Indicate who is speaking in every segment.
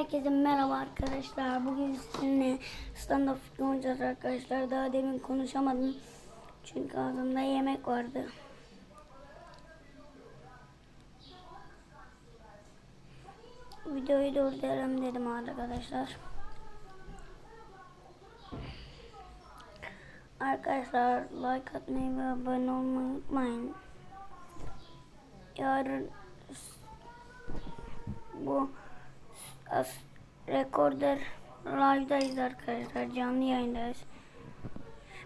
Speaker 1: Herkese merhaba arkadaşlar. Bugün sizinle stand-up film oynayacağız arkadaşlar. Daha demin konuşamadım. Çünkü ağzımda yemek vardı. Videoyu durduralım dedim arkadaşlar. Arkadaşlar like atmayı ve abone olmayı unutmayın. Yarın bu as rekorder live'dayız arkadaşlar. Canlı yayındayız.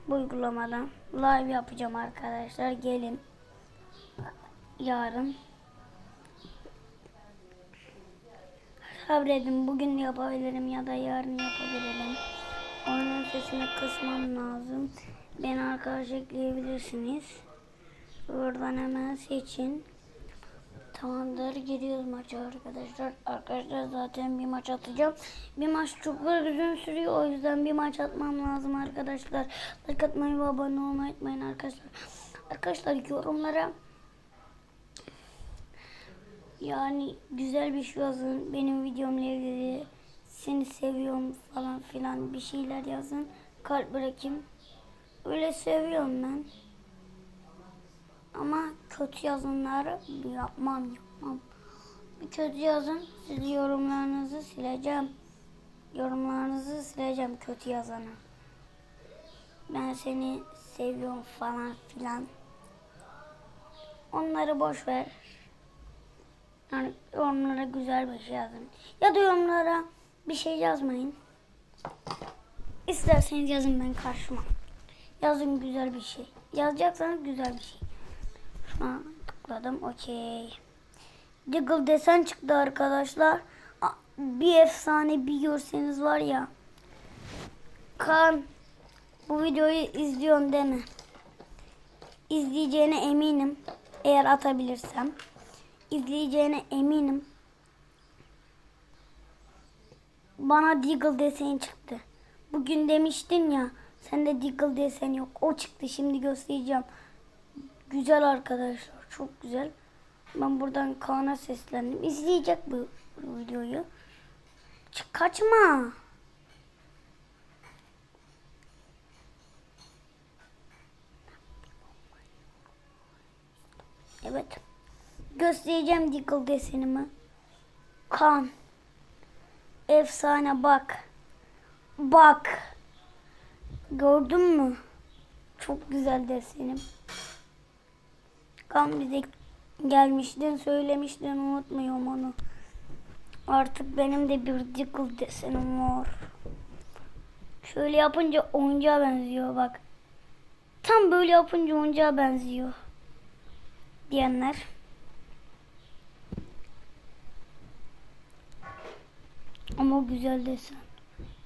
Speaker 1: Bu uygulamadan live yapacağım arkadaşlar. Gelin. Yarın. Sabredin. Bugün yapabilirim ya da yarın yapabilirim. Oyunun sesini kısmam lazım. Beni arkadaş ekleyebilirsiniz. Buradan hemen seçin. Tamamdır giriyoruz maça arkadaşlar. Arkadaşlar zaten bir maç atacağım. Bir maç çok uzun sürüyor. O yüzden bir maç atmam lazım arkadaşlar. Like atmayı ve abone olmayı unutmayın arkadaşlar. Arkadaşlar yorumlara yani güzel bir şey yazın. Benim videomla ilgili seni seviyorum falan filan bir şeyler yazın. Kalp bırakayım. Öyle seviyorum ben. Ama kötü yazınları yapmam yapmam. Bir kötü yazın siz yorumlarınızı sileceğim. Yorumlarınızı sileceğim kötü yazana. Ben seni seviyorum falan filan. Onları boş ver. Yani yorumlara güzel bir şey yazın. Ya da yorumlara bir şey yazmayın. İsterseniz yazın ben karşıma. Yazın güzel bir şey. Yazacaksanız güzel bir şey. Şuna tıkladım. Okey. Diggle desen çıktı arkadaşlar. Bir efsane bir görseniz var ya. Kan bu videoyu izliyorsun mi? İzleyeceğine eminim. Eğer atabilirsem. İzleyeceğine eminim. Bana Diggle desen çıktı. Bugün demiştin ya. Sende Diggle desen yok. O çıktı. Şimdi göstereceğim. Güzel arkadaşlar. Çok güzel. Ben buradan Kaan'a seslendim. İzleyecek bu, bu videoyu. Çık, kaçma. Evet. Göstereceğim Diggle desenimi. Kaan. Efsane bak. Bak. Gördün mü? Çok güzel desenim. Kan bize gelmiştin, söylemiştin, unutmuyorum onu. Artık benim de bir Diggle desenim var. Şöyle yapınca oyuncağa benziyor bak. Tam böyle yapınca oyuncağa benziyor. Diyenler. Ama güzel desen.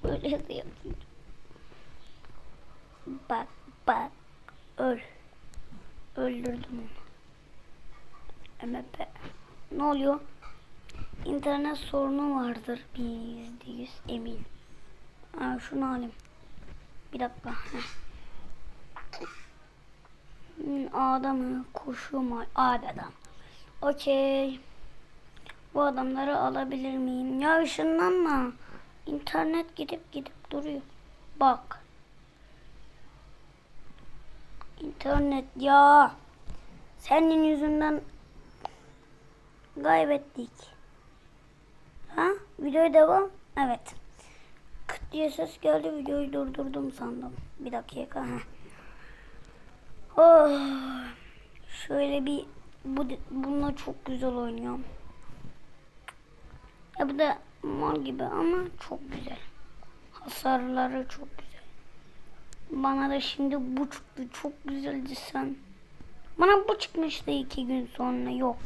Speaker 1: Böyle de yapınca. Bak bak. Öl. Öldürdüm onu. MHP. Ne oluyor? İnternet sorunu vardır. Bir yüzde yüz emin. Ha, şunu alayım. Bir dakika. Hmm, A'da mı? Koşuyor mu? A'da adam. Okey. Bu adamları alabilir miyim? Ya ışınlanma. İnternet gidip gidip duruyor. Bak. İnternet ya. Senin yüzünden kaybettik. Ha? Videoya devam. Evet. Kıt diye ses geldi. Videoyu durdurdum sandım. Bir dakika. Ha. Oh. Şöyle bir bu bununla çok güzel oynuyorum. Ya bu da mor gibi ama çok güzel. Hasarları çok güzel. Bana da şimdi bu çıktı. Çok güzeldi sen. Bana bu çıkmıştı iki gün sonra. Yok.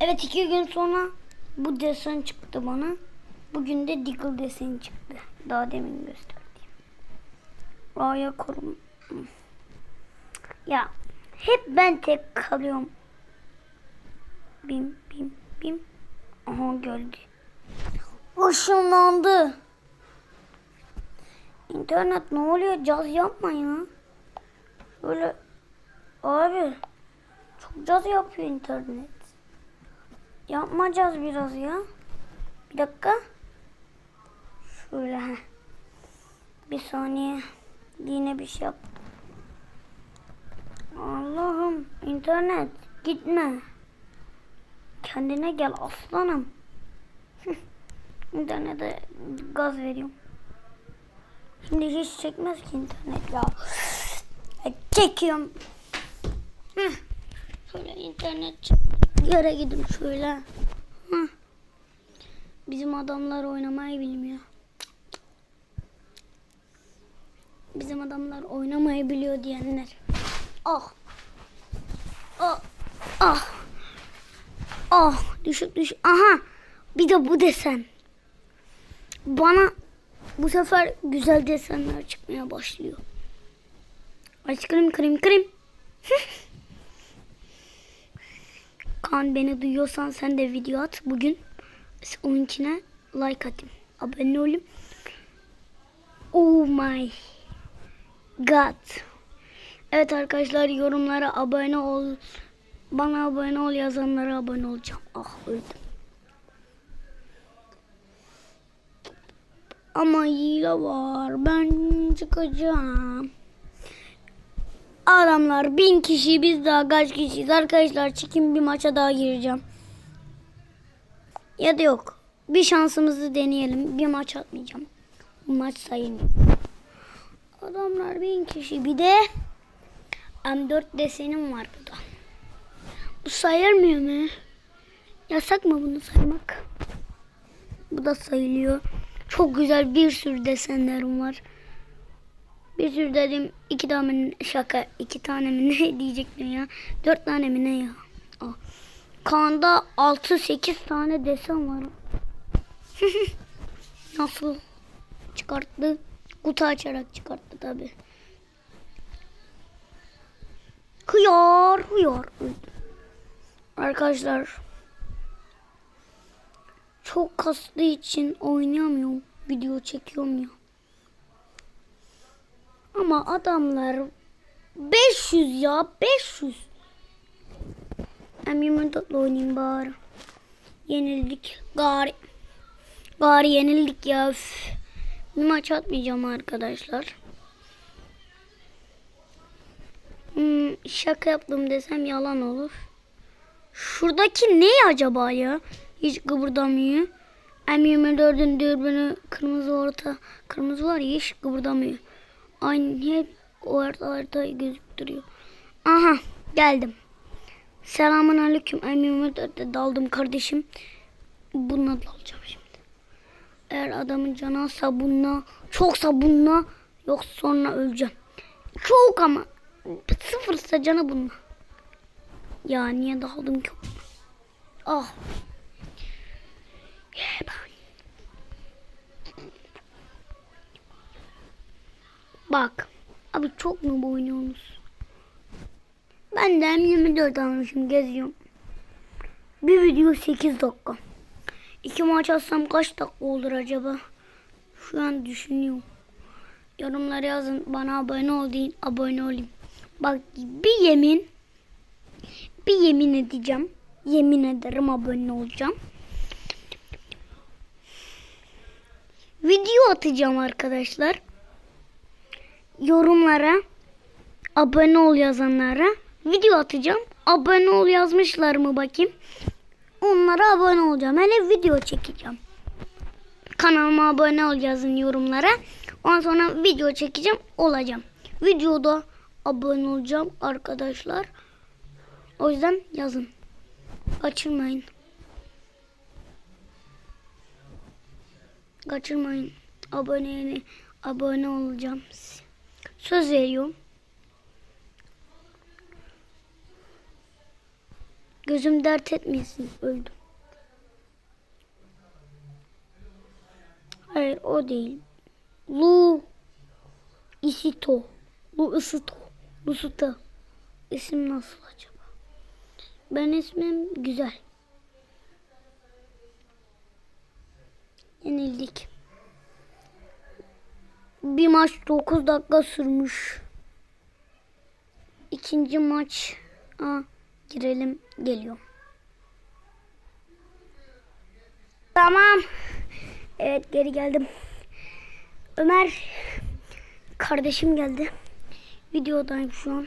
Speaker 1: Evet iki gün sonra bu desen çıktı bana. Bugün de Diggle desen çıktı. Daha demin gösterdiğim. A'ya korum. Ya hep ben tek kalıyorum. Bim bim bim. Aha geldi. Işınlandı. İnternet ne oluyor? Caz yapma ya. Böyle abi çok caz yapıyor internet. Yapmayacağız biraz ya. Bir dakika. Şöyle ha. Bir saniye. Yine bir şey yap. Allah'ım internet gitme. Kendine gel aslanım. İnternete gaz veriyorum. Şimdi hiç çekmez ki internet ya. Çekiyorum. Heh. Şöyle internet çek. Yere gidin şöyle. Bizim adamlar oynamayı bilmiyor. Bizim adamlar oynamayı biliyor diyenler. Ah. Ah. Ah. Ah. Düşük düşük. Aha. Bir de bu desen. Bana bu sefer güzel desenler çıkmaya başlıyor. Aşkım krim krim. Kaan beni duyuyorsan sen de video at bugün. Onunkine like atayım. Abone olayım. Oh my god. Evet arkadaşlar yorumlara abone ol. Bana abone ol yazanlara abone olacağım. Ah öldüm. Ama hile var. Ben çıkacağım. Adamlar bin kişi biz daha kaç kişiyiz arkadaşlar çıkın bir maça daha gireceğim. Ya da yok. Bir şansımızı deneyelim. Bir maç atmayacağım. Bu maç sayılmıyor. Adamlar bin kişi. Bir de M4 desenim var burada. Bu sayılmıyor mu? Yasak mı bunu saymak? Bu da sayılıyor. Çok güzel bir sürü desenlerim var. Bir sürü dedim iki tane şaka iki tane mi ne diyecektim ya. Dört tane mi ne ya. Aa. Kaan'da 6-8 tane desen var. Nasıl çıkarttı? Kutu açarak çıkarttı tabi. Hıyar hıyar. Arkadaşlar çok kastığı için oynayamıyorum. Video çekiyorum ya. Ama adamlar 500 ya 500. Ben 24 oynayayım bari. Yenildik. Gari. Gari yenildik ya. Üf. Bir maç atmayacağım arkadaşlar. Hmm, şaka yaptım desem yalan olur. Şuradaki ne acaba ya? Hiç kıpırdamıyor. M24'ün dürbünü kırmızı orta. Kırmızı var ya hiç kıpırdamıyor. Aynı hep o orta orta gözüktürüyor. Aha geldim. Selamun aleyküm. M24'de daldım kardeşim. Bununla dalacağım şimdi. Eğer adamın canı azsa bununla, çoksa bununla, yok sonra öleceğim. Çok ama sıfırsa canı bununla. Ya niye daldım ki? Ah. Yeah, Bak. Abi çok mu oynuyorsunuz? Ben de M24 almışım geziyorum. Bir video 8 dakika. İki maç atsam kaç dakika olur acaba? Şu an düşünüyorum. Yorumlara yazın. Bana abone ol deyin. Abone olayım. Bak bir yemin. Bir yemin edeceğim. Yemin ederim abone olacağım. Video atacağım arkadaşlar. Yorumlara abone ol yazanlara video atacağım. Abone ol yazmışlar mı bakayım. Onlara abone olacağım. Hele video çekeceğim. Kanalıma abone ol yazın yorumlara. Ondan sonra video çekeceğim. Olacağım. Videoda abone olacağım arkadaşlar. O yüzden yazın. Kaçırmayın. Kaçırmayın. Abone abone olacağım. Söz veriyorum. Gözüm dert etmesin. Öldüm. Hayır o değil. Lu Isito. Lu Isito. Lusita. İsim nasıl acaba? Ben ismim güzel. Yenildik. Bir maç 9 dakika sürmüş. İkinci maç Aa, girelim geliyor. Tamam. Evet geri geldim. Ömer kardeşim geldi. Videodayım şu an.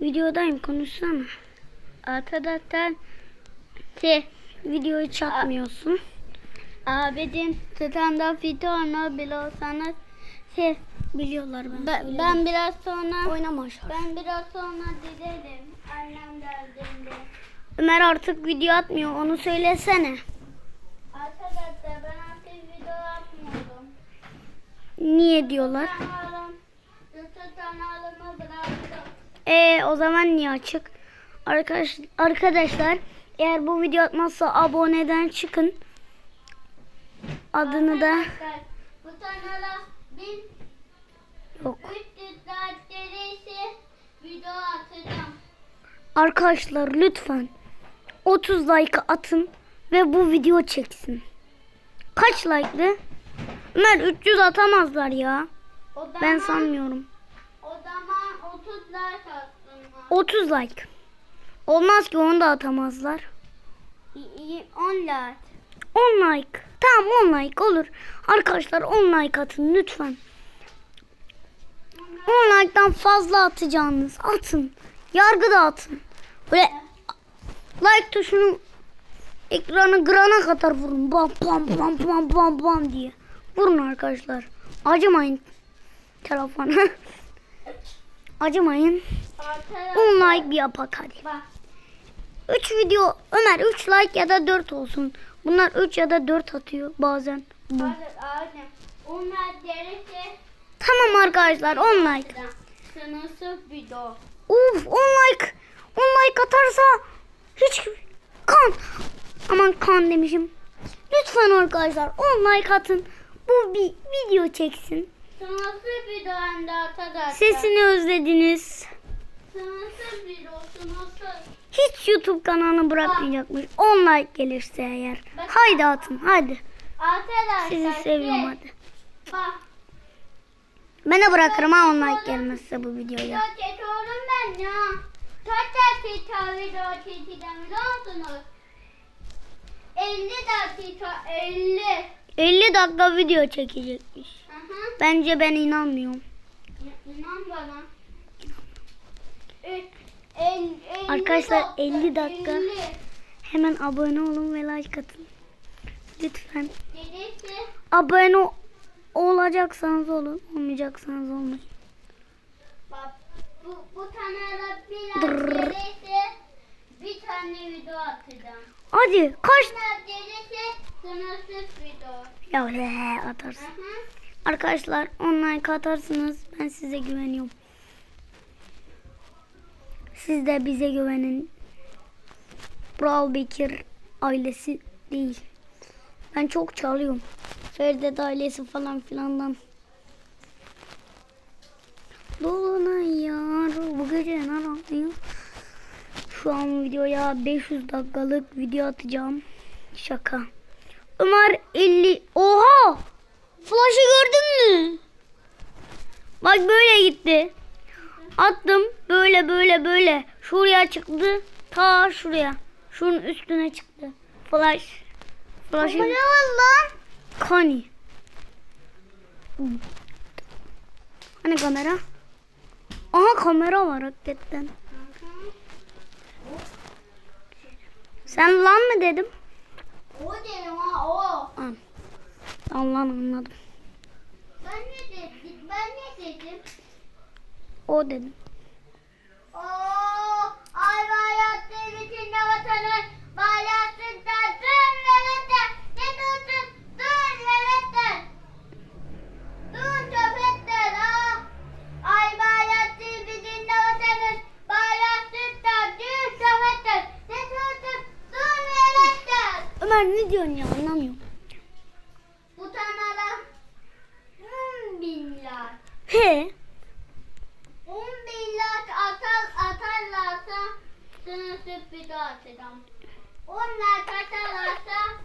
Speaker 1: Videodayım konuşsana.
Speaker 2: Arkadaşlar şey
Speaker 1: Videoyu çakmıyorsun.
Speaker 2: Abicim stand-up videonu biliyorsanız şey
Speaker 1: Biliyorlar ben.
Speaker 2: ben, ben biraz sonra
Speaker 1: Oynama aşağı.
Speaker 2: ben biraz sonra giderim. Annem geldiğinde.
Speaker 1: Ömer artık video atmıyor. Onu söylesene.
Speaker 2: Arkadaşlar ben artık video yapmıyorum.
Speaker 1: Niye diyorlar?
Speaker 2: Kanalım, YouTube kanalımı bıraktım.
Speaker 1: Ee o zaman niye açık? Arkadaş, arkadaşlar eğer bu video atmazsa aboneden çıkın. Adını da
Speaker 2: Arkadaşlar, bu kanala 1300
Speaker 1: yok. Arkadaşlar lütfen 30 like atın ve bu video çeksin. Kaç like'lı? Ömer 300 atamazlar ya.
Speaker 2: O zaman,
Speaker 1: Ben sanmıyorum.
Speaker 2: O zaman 30 like attım.
Speaker 1: 30 like. Olmaz ki onu da atamazlar.
Speaker 2: 10 like.
Speaker 1: 10 like. Tamam 10 like olur. Arkadaşlar 10 like atın lütfen. 10 like'dan fazla atacağınız atın. Yargı da atın. Böyle like tuşunu ekranı grana kadar vurun. Bam bam bam bam bam bam diye. Vurun arkadaşlar. Acımayın telefona. Acımayın.
Speaker 2: Arkadaşlar
Speaker 1: 10 like bir yapak hadi.
Speaker 2: bak
Speaker 1: 3 video Ömer 3 like ya da 4 olsun. Bunlar 3 ya da 4 atıyor bazen. Bu.
Speaker 2: Onlar gelirse
Speaker 1: Tamam arkadaşlar 10 like.
Speaker 2: sınırsız video.
Speaker 1: Uf 10 like. 10 like atarsa hiç kan. Aman kan demişim. Lütfen arkadaşlar 10 like atın. Bu bir video çeksin.
Speaker 2: Sınırsız video hem de arkadaşlar.
Speaker 1: Sesini özlediniz.
Speaker 2: Sınırsız video sınırsız.
Speaker 1: Hiç YouTube kanalını bırakmayacakmış. 10 like gelirse eğer. Haydi atın hadi.
Speaker 2: Arkadaşlar.
Speaker 1: Sizi seviyorum hadi.
Speaker 2: Bak.
Speaker 1: De bırakırım ha 10 like gelmezse bu videoya.
Speaker 2: Ben ya. Kaç dakika video çekeceğim biliyor musunuz? 50 dakika 50.
Speaker 1: 50 dakika video çekecekmiş.
Speaker 2: Hı hı.
Speaker 1: Bence ben inanmıyorum.
Speaker 2: İnan bana. E- el- elli
Speaker 1: Arkadaşlar, 50 dakika.
Speaker 2: 50.
Speaker 1: Hemen abone olun ve like atın. Lütfen.
Speaker 2: Gelirse
Speaker 1: Abone olacaksanız olun. Olmayacaksanız olmayın.
Speaker 2: bak bu, bu kanala biraz gelirse bir tane video atacağım.
Speaker 1: Hadi kaç.
Speaker 2: Gelirse sınırsız video.
Speaker 1: Ya he,
Speaker 2: Hı
Speaker 1: atarsın.
Speaker 2: hı.
Speaker 1: Arkadaşlar 10 like atarsınız. Ben size güveniyorum. Siz de bize güvenin. Brawl Bekir ailesi değil. Ben çok çalıyorum. Ferdet ailesi falan filandan. Dolunay yar bu gece ne yapıyor? Şu an videoya 500 dakikalık video atacağım. Şaka. Ömer 50. Oha! Flash'ı gördün mü? Bak böyle gitti. Attım böyle böyle böyle. Şuraya çıktı. Ta şuraya. Şunun üstüne çıktı. Flash. Flash'ı.
Speaker 2: Ne var lan?
Speaker 1: Kani. Hani kamera? Aha kamera var hakikaten. Sen lan mı dedim?
Speaker 2: O dedim ha o.
Speaker 1: An. Lan anladım.
Speaker 2: Ben ne dedim? Ben ne dedim?
Speaker 1: O dedim. Ömer ne diyorsun ya? Anlamıyorum.
Speaker 2: Bu tanala 10 bin lira.
Speaker 1: He.
Speaker 2: 10 bin lira atar, atarlarsa sınırsız video atacağım. Onlar atarlarsa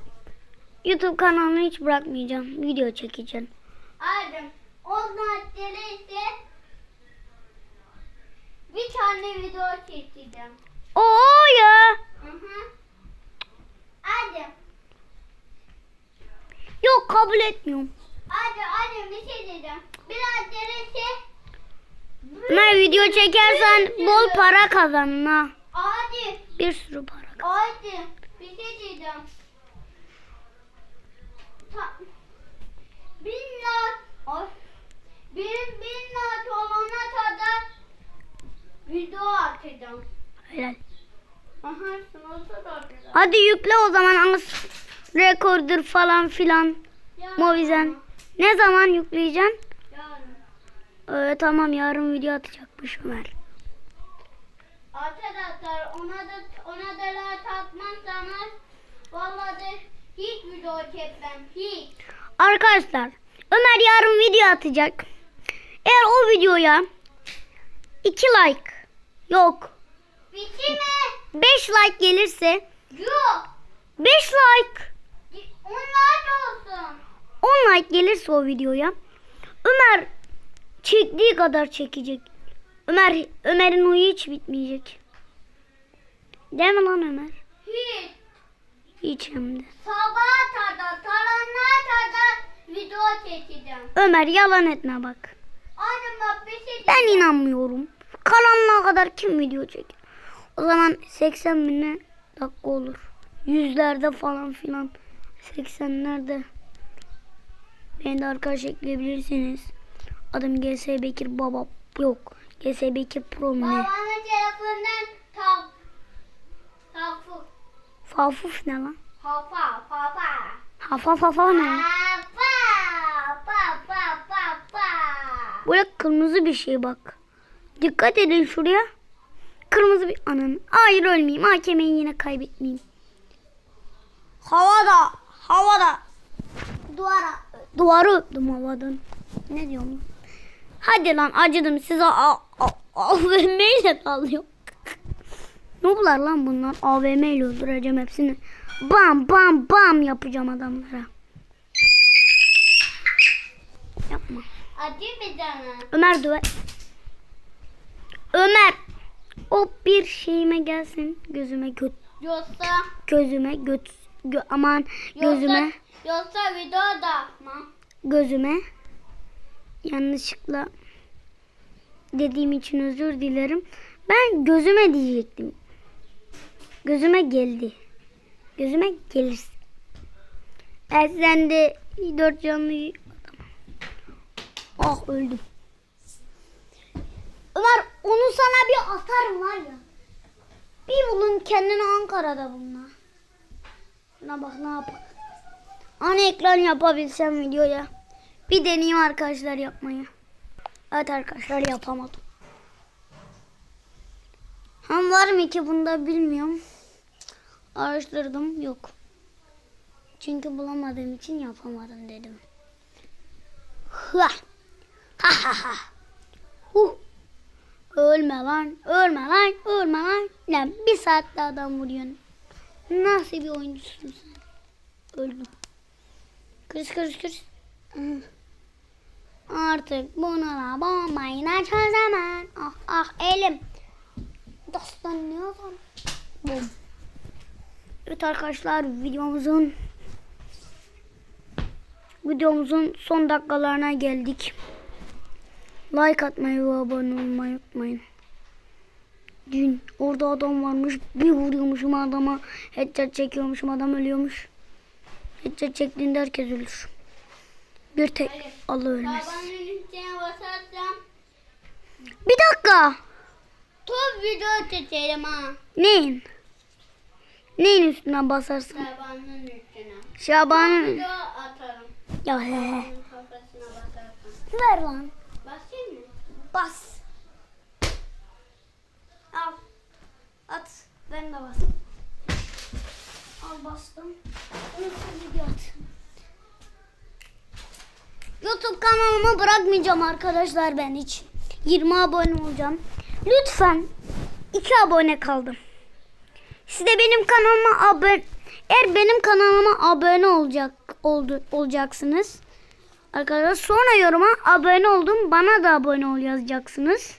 Speaker 1: YouTube kanalını hiç bırakmayacağım. Video çekeceğim.
Speaker 2: aldım. Onlar gelirse bir tane video çekeceğim.
Speaker 1: Oo ya.
Speaker 2: Hı hı.
Speaker 1: Yok kabul etmiyorum.
Speaker 2: Hadi hadi bir şey diyeceğim. Biraz derisi.
Speaker 1: Ömer video çekersen bol para kazanın ha.
Speaker 2: Hadi.
Speaker 1: Bir sürü para kazan.
Speaker 2: Hadi. Bir şey diyeceğim. Bin. Bir lat olana kadar video atacağım.
Speaker 1: Helal.
Speaker 2: Aha.
Speaker 1: Hadi yükle o zaman rekordur falan filan. Movizen. Ne zaman yükleyeceksin? Ee, tamam yarın video atacakmış Ömer.
Speaker 2: Arkadaşlar ona da ona da lat atmazsanız vallahi hiç video çekmem. Hiç.
Speaker 1: Arkadaşlar Ömer yarın video atacak. Eğer o videoya 2 like yok
Speaker 2: Bitti mi?
Speaker 1: 5 like gelirse
Speaker 2: Yok.
Speaker 1: 5 like
Speaker 2: Onlar olsun.
Speaker 1: 10 like gelirse o videoya Ömer çektiği kadar çekecek. Ömer Ömer'in huyu hiç bitmeyecek. Değil mi lan Ömer?
Speaker 2: Hiç.
Speaker 1: Hiç hem de.
Speaker 2: Sabah kadar, karanlığa kadar video çekeceğim.
Speaker 1: Ömer yalan etme bak.
Speaker 2: Hadi bak bir şey
Speaker 1: Ben
Speaker 2: diyeceğim.
Speaker 1: inanmıyorum. Karanlığa kadar kim video çeker? O zaman 80 bine dakika olur. Yüzlerde falan filan. 80'lerde. Beni de arkadaş ekleyebilirsiniz. Adım GS Bekir Baba. Yok. GS Bekir Pro mu ne?
Speaker 2: Babanın telefonundan tav. Tafu.
Speaker 1: Fafuf ne lan?
Speaker 2: Hafa, hafa.
Speaker 1: Hafa fafa ne?
Speaker 2: Hafa, pa, pa, pa, pa.
Speaker 1: Böyle kırmızı bir şey bak. Dikkat edin şuraya. Kırmızı bir ananı. Hayır ölmeyeyim. Hakemeyi yine kaybetmeyeyim. Havada. Havada.
Speaker 2: Duvara.
Speaker 1: Duvarı öptüm havadan. Ne diyorum lan? Hadi lan acıdım size a- a- AVM ile kalıyor. Noblar lan bunlar. AVM ile öldüreceğim hepsini. Bam bam bam yapacağım adamlara. Yapma.
Speaker 2: Acı bir tane.
Speaker 1: Ömer dua. Ömer. O bir şeyime gelsin. Gözüme göt.
Speaker 2: Yoksa,
Speaker 1: Gözüme göt. Gö, aman gözüme.
Speaker 2: yoksa, yoksa video da mı?
Speaker 1: Gözüme. Yanlışlıkla dediğim için özür dilerim. Ben gözüme diyecektim. Gözüme geldi. Gözüme gelirsin. Ben sen de dört canlı. Ah öldüm. Ömer onu sana bir atarım var ya. Bir bulun kendini Ankara'da bununla. Buna bak ne yapalım. Ana ekran yapabilsem videoya. Bir deneyeyim arkadaşlar yapmayı. Evet arkadaşlar yapamadım. Hem var mı ki bunda bilmiyorum. Araştırdım yok. Çünkü bulamadığım için yapamadım dedim. Ha ha ha ha. Huh. Ölme lan, ölme lan, ölme lan. Lan bir saatte adam vuruyorsun. Nasıl bir oyuncusun sen? Öldüm. Kırış kırış kırış. Artık bunu da bombayla çözemem. Ah ah elim. Yapalım? Bom. Evet arkadaşlar videomuzun videomuzun son dakikalarına geldik. Like atmayı ve abone olmayı unutmayın. Dün orada adam varmış. Bir vuruyormuşum adama. Headshot çekiyormuşum adam ölüyormuş. Headshot çektiğinde herkes ölür. Bir tek. Allah ölmez. Bir dakika.
Speaker 2: top video çekerim ha.
Speaker 1: Neyin? Neyin üstüne basarsın?
Speaker 2: Babanın üstüne.
Speaker 1: Şaban'ın.
Speaker 2: Video atarım.
Speaker 1: Ya he.
Speaker 2: Basarsan.
Speaker 1: Ver lan.
Speaker 2: Basayım mı?
Speaker 1: Bas. Al. At. Ben de bas. Al bastım. Nasıl video at. YouTube kanalımı bırakmayacağım arkadaşlar ben hiç. 20 abone olacağım. Lütfen 2 abone kaldım. Siz de benim kanalıma abone eğer benim kanalıma abone olacak oldu, olacaksınız. Arkadaşlar sonra yoruma abone oldum bana da abone ol yazacaksınız.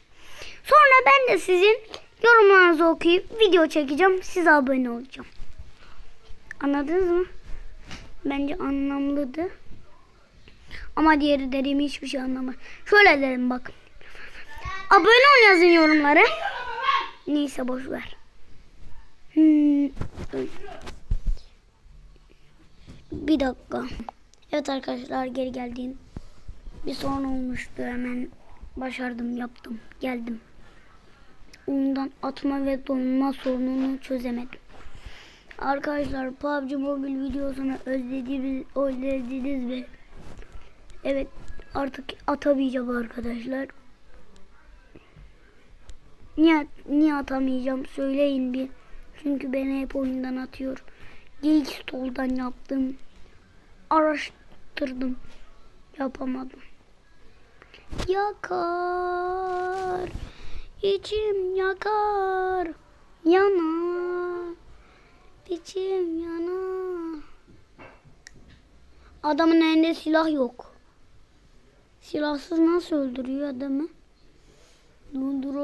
Speaker 1: Sonra ben de sizin yorumlarınızı okuyup video çekeceğim. Size abone olacağım. Anladınız mı? Bence anlamlıdır. Ama diğeri dediğim hiçbir şey anlamaz. Şöyle dedim bak. Abone ol yazın yorumlara. Neyse boş ver. Hmm. Bir dakika. Evet arkadaşlar geri geldim. Bir sorun olmuştu hemen başardım yaptım geldim. Ondan atma ve donma sorununu çözemedim. Arkadaşlar PUBG Mobile videosunu özlediniz, özlediniz mi? Evet artık atamayacağım arkadaşlar. Niye, niye atamayacağım söyleyin bir. Çünkü beni hep oyundan atıyor. Geek Store'dan yaptım. Araştırdım. Yapamadım. Yakar. içim yakar. Yanar. İçim yanar. Adamın elinde silah yok. Silahsız nasıl öldürüyor adamı?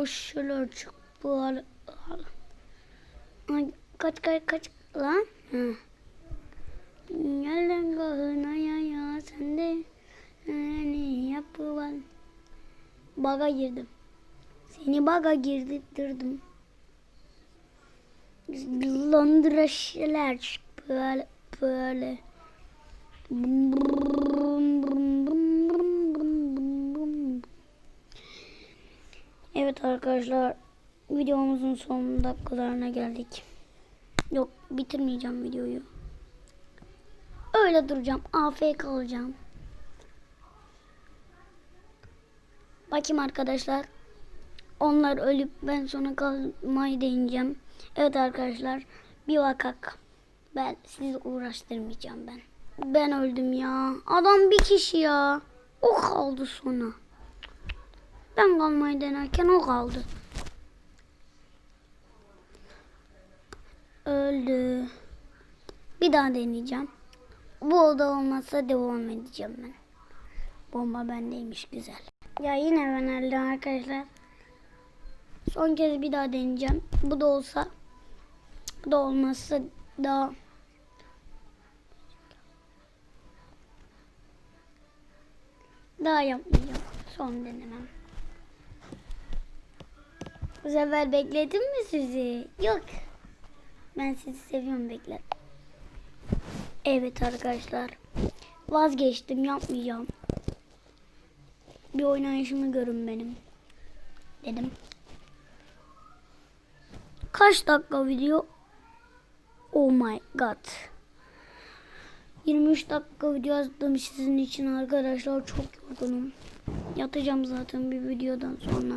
Speaker 1: Şeyler çık bu. Ay, kaç kaç kaç lan. Hı. Gelin kahına ya ya sen de hani yapıval. Baga girdim. Seni baga girdirdim. Londra şeyler böyle böyle. Bum, Evet arkadaşlar videomuzun son dakikalarına geldik. Yok bitirmeyeceğim videoyu. Öyle duracağım. AFK kalacağım. Bakayım arkadaşlar. Onlar ölüp ben sonra kalmayı deneyeceğim. Evet arkadaşlar. Bir vakak. Ben sizi uğraştırmayacağım ben. Ben öldüm ya. Adam bir kişi ya. O kaldı sonra. Ben kalmayı denerken o kaldı. Öldü. Bir daha deneyeceğim. Bu oda olmazsa devam edeceğim ben. Bomba bendeymiş güzel. Ya yine ben öldüm arkadaşlar. Son kez bir daha deneyeceğim. Bu da olsa bu da olmazsa daha daha yapmayacağım. Son denemem. Bu sefer bekledim mi sizi? Yok. Ben sizi seviyorum bekle. Evet arkadaşlar. Vazgeçtim yapmayacağım. Bir oynayışımı görün benim. Dedim. Kaç dakika video? Oh my god. 23 dakika video yazdım sizin için arkadaşlar. Çok yorgunum. Yatacağım zaten bir videodan sonra.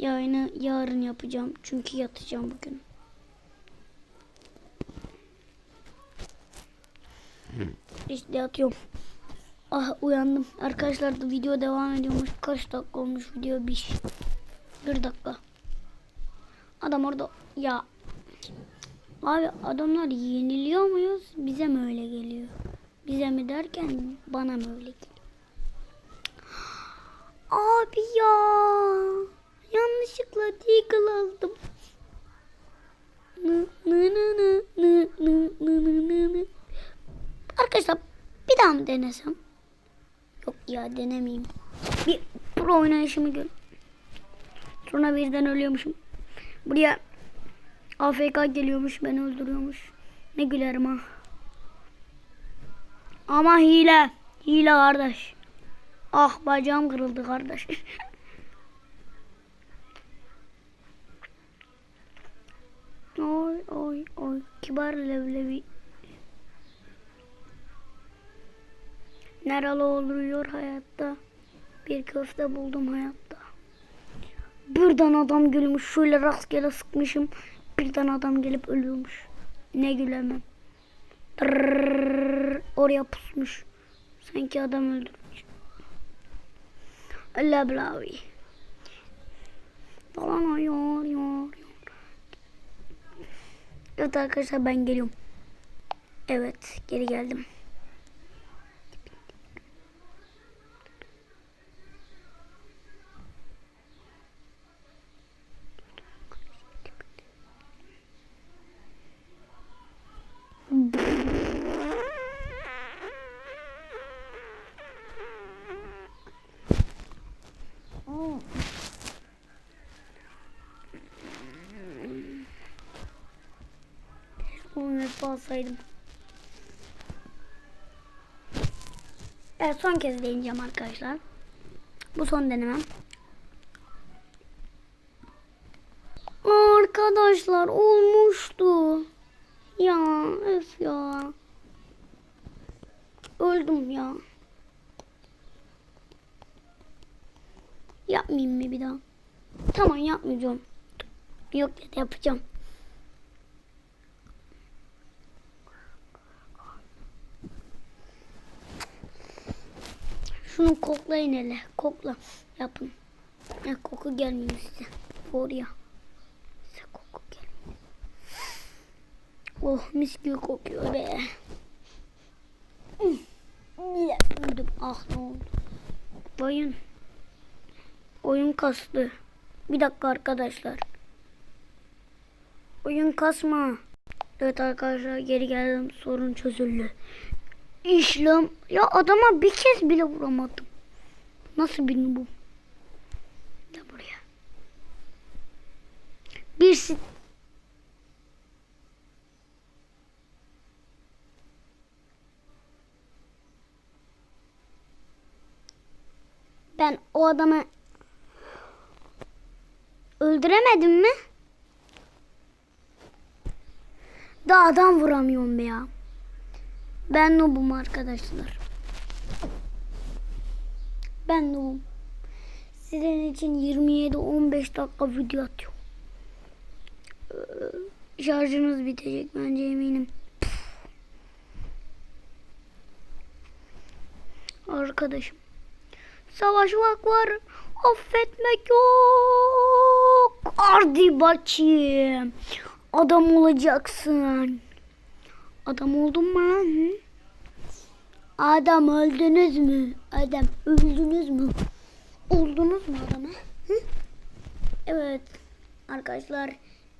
Speaker 1: Yayını yarın yapacağım. Çünkü yatacağım bugün. İşte yatıyorum. Ah uyandım. Arkadaşlar da video devam ediyormuş. Kaç dakika olmuş video? Bir, bir dakika. Adam orada ya. Abi adamlar yeniliyor muyuz? Bize mi öyle geliyor? Bize mi derken bana mı öyle geliyor? Abi ya. Yanlışlıkla Deagle aldım. Arkadaşlar bir daha mı denesem? Yok ya denemeyeyim. Bir pro oynayışımı gör. Sonra birden ölüyormuşum. Buraya AFK geliyormuş beni öldürüyormuş. Ne gülerim ha. Ama hile. Hile kardeş. Ah bacağım kırıldı kardeş. oy oy oy. Kibar levlevi. Nerede oluyor hayatta? Bir köfte buldum hayatta. Birden adam gülmüş. Şöyle rastgele sıkmışım. Birden adam gelip ölüyormuş. Ne gülemem. Tırrrr, oraya pusmuş. Sanki adam öldürmüş. Allah blavi. Falan yor yor yor. Evet arkadaşlar ben geliyorum. Evet geri geldim. F alsaydım. Evet son kez deneyeceğim arkadaşlar. Bu son denemem. Arkadaşlar olmuştu. Ya öf ya. Öldüm ya. Yapmayayım mı bir daha? Tamam yapmayacağım. Yok dedi yapacağım. Şunu koklayın hele. Kokla. Yapın. Ya koku gelmiyor size. Oraya. Size koku gelmiyor. Oh mis gibi kokuyor be. Öldüm. Ah ne oldu? Bayın. Oyun kastı. Bir dakika arkadaşlar. Oyun kasma. Evet arkadaşlar geri geldim. Sorun çözüldü. İşlem. Ya adama bir kez bile vuramadım. Nasıl bir bu? Gel buraya. Bir. Ben o adamı öldüremedim mi? Daha adam vuramıyorum ya. Ben noobum arkadaşlar. Ben noobum. Sizin için 27-15 dakika video atıyorum. Ee, Şarjınız bitecek bence eminim. Arkadaşım. Savaşmak var. Affetmek yok. Hadi bakayım. Adam olacaksın. Adam oldun mu lan? Hı? Adam öldünüz mü? Adam öldünüz mü? Oldunuz mu adama? Hı? Evet. Arkadaşlar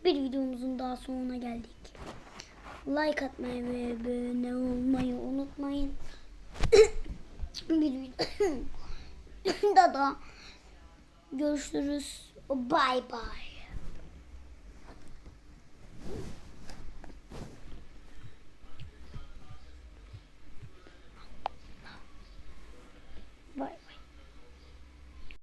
Speaker 1: bir videomuzun daha sonuna geldik. Like atmayı ve abone olmayı unutmayın. bir video da da görüşürüz. Bye bye.